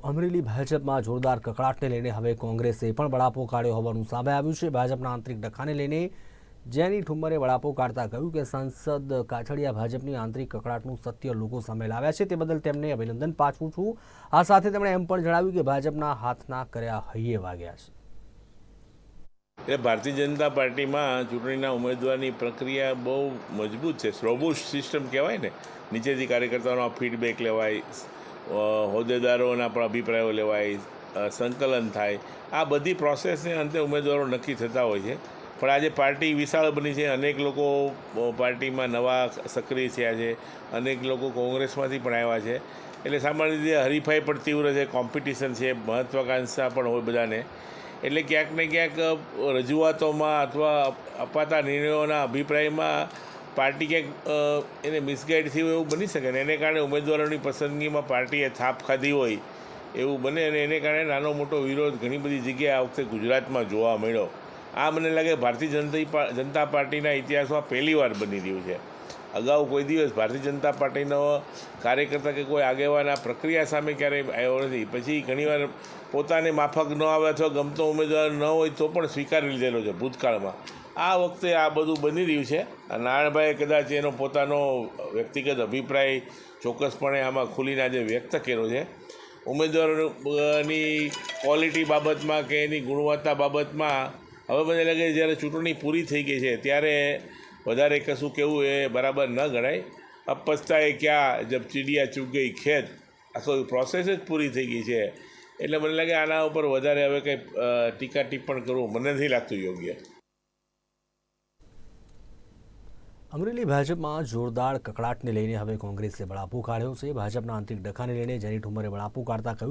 અમરેલી ભાજપમાં જોરદાર કકડાટને લઈને હવે કોંગ્રેસે પણ બળાપો કાઢ્યો હોવાનું સામે આવ્યું છે. ભાજપના આંતરિક ડખાને લઈને જેની ઠુમ્મરે બળાપો કાઢતા કહ્યું કે સાંસદ કાછડિયા ભાજપની આંતરિક કકડાટનું સત્ય લોકો સામે લાવ્યા છે. તે બદલ તેમને અભિનંદન પાછું છું. આ સાથે તેમણે એમ પણ જણાવ્યું કે ભાજપના હાથના કર્યા હૈયે વાગ્યા છે. એટલે ભારતીય જનતા પાર્ટીમાં ચૂંટણીના ઉમેદવારની પ્રક્રિયા બહુ મજબૂત છે. રોબુસ્ટ સિસ્ટમ કહેવાય ને. નીચેથી કાર્યકર્તાઓનો ફીડબેક લેવાય હોદ્દેદારોના પણ અભિપ્રાયો લેવાય સંકલન થાય. આ બધી પ્રોસેસને અંતે ઉમેદવારો નક્કી થતા હોય છે. પણ આજે પાર્ટી વિશાળ બની છે. અનેક લોકો પાર્ટીમાં નવા સક્રિય થયા છે. અનેક લોકો કોંગ્રેસમાંથી પણ આવ્યા છે. એટલે સામાન્ય રીતે હરીફાઈ પણ તીવ્ર છે. કોમ્પિટિશન છે. મહત્વાકાંક્ષા પણ હોય બધાને. એટલે ક્યાંક ને ક્યાંક રજૂઆતોમાં અથવા અપાતા નિર્ણયોના અભિપ્રાયમાં પાર્ટી ક્યાંક એને મિસગાઈડ થયું એવું બની શકે ને એને કારણે ઉમેદવારોની પસંદગીમાં પાર્ટીએ થાપ ખાધી હોય એવું બને અને એને કારણે નાનો મોટો વિરોધ ઘણી બધી જગ્યાએ આ વખતે ગુજરાતમાં જોવા મળ્યો. આ મને લાગે ભારતીય જનતા જનતા પાર્ટીના ઇતિહાસમાં પહેલીવાર બની રહ્યું છે. અગાઉ કોઈ દિવસ ભારતીય જનતા પાર્ટીનો કાર્યકર્તા કે કોઈ આગેવાન આ પ્રક્રિયા સામે ક્યારેય આવ્યો નથી. પછી ઘણીવાર પોતાને માફક ન આવે અથવા ગમતો ઉમેદવાર ન હોય તો પણ સ્વીકારી લીધેલો છે ભૂતકાળમાં. આ વખતે આ બધું બની રહ્યું છે. નારાયણભાઈએ કદાચ એનો પોતાનો વ્યક્તિગત અભિપ્રાય ચોક્કસપણે આમાં ખુલીને આજે વ્યક્ત કર્યો છે. ઉમેદવારોની ક્વોલિટી બાબતમાં કે એની ગુણવત્તા બાબતમાં હવે મને લાગે જ્યારે ચૂંટણી પૂરી થઈ ગઈ છે ત્યારે વધારે કશું કહેવું એ બરાબર ન ગણાય. અબ પછતાએ ક્યાં જબ ચીડિયા ચૂક ગઈ ખેત. આખો પ્રોસેસ જ પૂરી થઈ ગઈ છે. એટલે મને લાગે આના ઉપર વધારે હવે કંઈ ટીકા ટિપ્પણ કરવું મને નથી લાગતું યોગ્ય. અમરેલી ભાજપમાં જોરદાર કકડાટને લઈને હવે કોંગ્રેસે બળાપો કાઢ્યો છે. ભાજપના આંતરિક ડખાને લઈને જેની ઠુમરે બળાપો કાઢતા કહ્યું